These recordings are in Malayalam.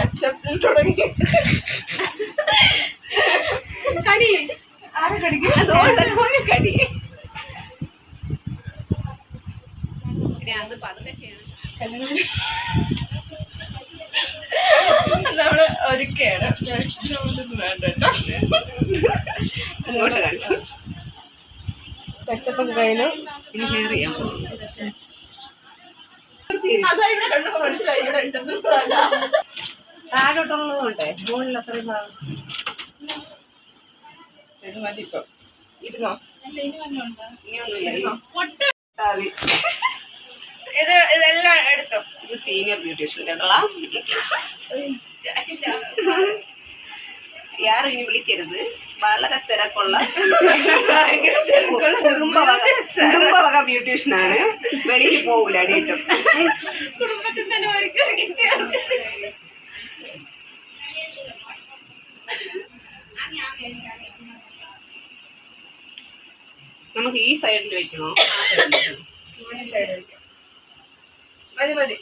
ടച്ചപ്പിൽ തുടങ്ങി. കടി. ആരെ കടിക്കും ഒരു കടി. നമ്മൾ ഒരുക്കയാണ് വേണ്ട കേട്ടോ അങ്ങോട്ട് കാണിച്ചു. ടച്ചപ്പൊക്കെ കഴിഞ്ഞു. ഇനി ഹെയർ ചെയ്യാൻ അതാ ഇവിടെ കണ്ടപ്പോ മനസ്സിലായി ഇവിടെ ഉണ്ടെന്ന് താഴോട്ടുള്ളതുകൊണ്ടേ മുകളിൽ അത്രയും ഭാഗം. ഇത് മതി ഇപ്പൊ. ഇരുന്നോ? ഇനിയൊന്നുമില്ല. ഇത് ഇതെല്ലാം എടുത്തോ? ഇത് സീനിയർ ബ്യൂട്ടീഷ്യന്റെ കൊള്ളാം യാരും ഇനി വിളിക്കരുത്. വളരെ തിരക്കുള്ള കുടുംബ വക കുടുംബ വക ബ്യൂട്ടീഷ്യനാണ് വെളിയിൽ പോകൂല അടിയിട്ടും. കുടുംബത്തിൽ തന്നെ നമുക്ക് ഈ സൈഡിൽ വെക്കണോ? ആ സൈഡിൽ വെക്കണോ? ഈ side വെക്കാം. മതി മതി.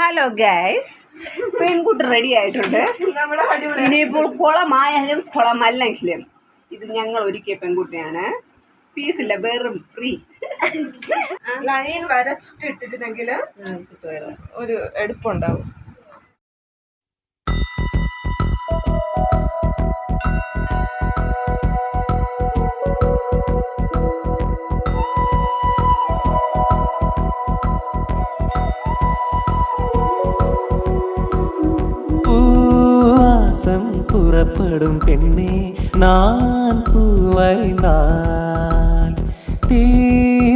ഹലോ ഗൈസ് പെൺകുട്ടി റെഡി ആയിട്ടുണ്ട്. ഇനിയിപ്പോൾ കുളമായാലും കുളമല്ലെങ്കിലും ഇത് ഞങ്ങൾ ഒരുക്കിയ പെൺകുട്ടിയാണ്. ഫീസില്ല വെറും ഫ്രീ ലൈൻ വരച്ചിട്ട് ഇട്ടിരുന്നെങ്കിൽ ഒരു എടുപ്പുണ്ടാവും. புறப்படும் பெண்ணே நான் பூவைந்தால். தீ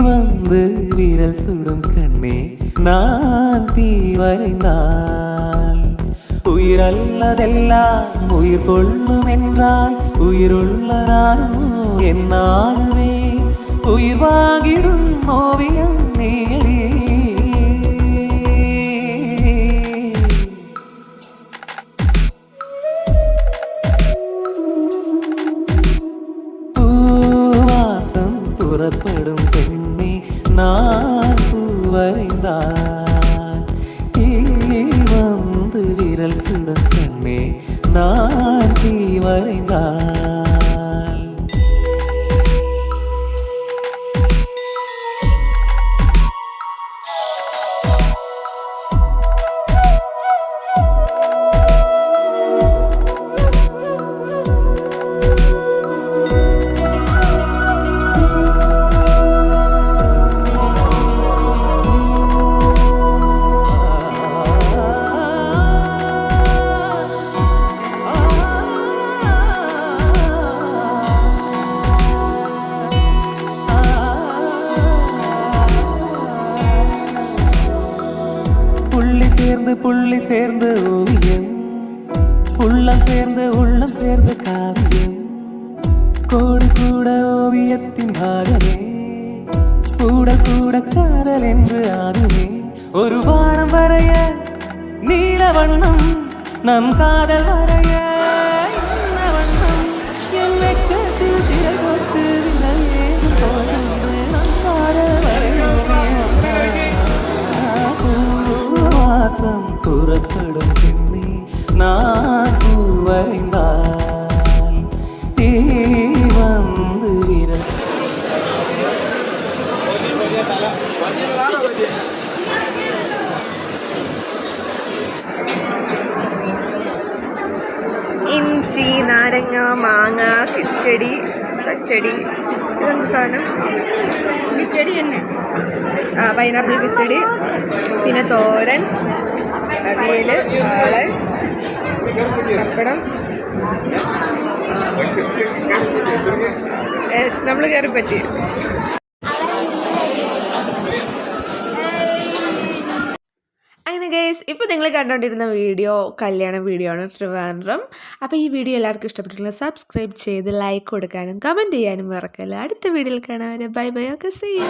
வந்து விரல் சுடும் கண்ணே நான் தீ வரைந்தால். உயிரல்லதெல்லாம் உயிர் கொள்ளும் என்றால் உயிருள்ள நானும் என்னாகுவே உயிர் வாங்கிடும் ஓவியம் நீடி புறப்படும் பெண்ணே நான் பூவரைந்தால் வந்து விரல் சுடும் பெண்ணே நான் தீ வரைந்தால். புள்ளி சேர்ந்து ஓவியம் உள்ளம் சேர்ந்து உள்ளம் சேர்ந்து காவியம். கோடு கூட ஓவியத்தின் பாகமே கூட கூட காதல் என்று ஆகுமே ஒரு வாரம் வரைய நீல வண்ணம் நம் காதல் வரைய பூவாசம் புறப்படும் பெண்ணே நான் பூவரைந்தால் தீ வந்து விரல் ഇഞ്ചി നാരങ്ങ മാങ്ങ കിച്ചടി പച്ചടി ഇതെന്ത് സാധനം. കിച്ചടി തന്നെ. ആ പൈനാപ്പിൾ കിച്ചടി പിന്നെ തോരൻ അവിയൽ ആൾ പപ്പടം. നമ്മൾ കയറി പറ്റി അങ്ങനെ ഗൈസ് ഇപ്പോൾ നിങ്ങൾ കണ്ടുകൊണ്ടിരുന്ന വീഡിയോ കല്യാണ വീഡിയോ ആണ് ട്രിവാൻഡ്രം. അപ്പോൾ ഈ വീഡിയോ എല്ലാവർക്കും ഇഷ്ടപ്പെട്ടിട്ടുള്ള സബ്സ്ക്രൈബ് ചെയ്ത് ലൈക്ക് കൊടുക്കാനും കമന്റ് ചെയ്യാനും മറക്കല്ല. അടുത്ത വീഡിയോയിൽ കാണാൻ ബൈ ബൈ ഒക്കെ ചെയ്യും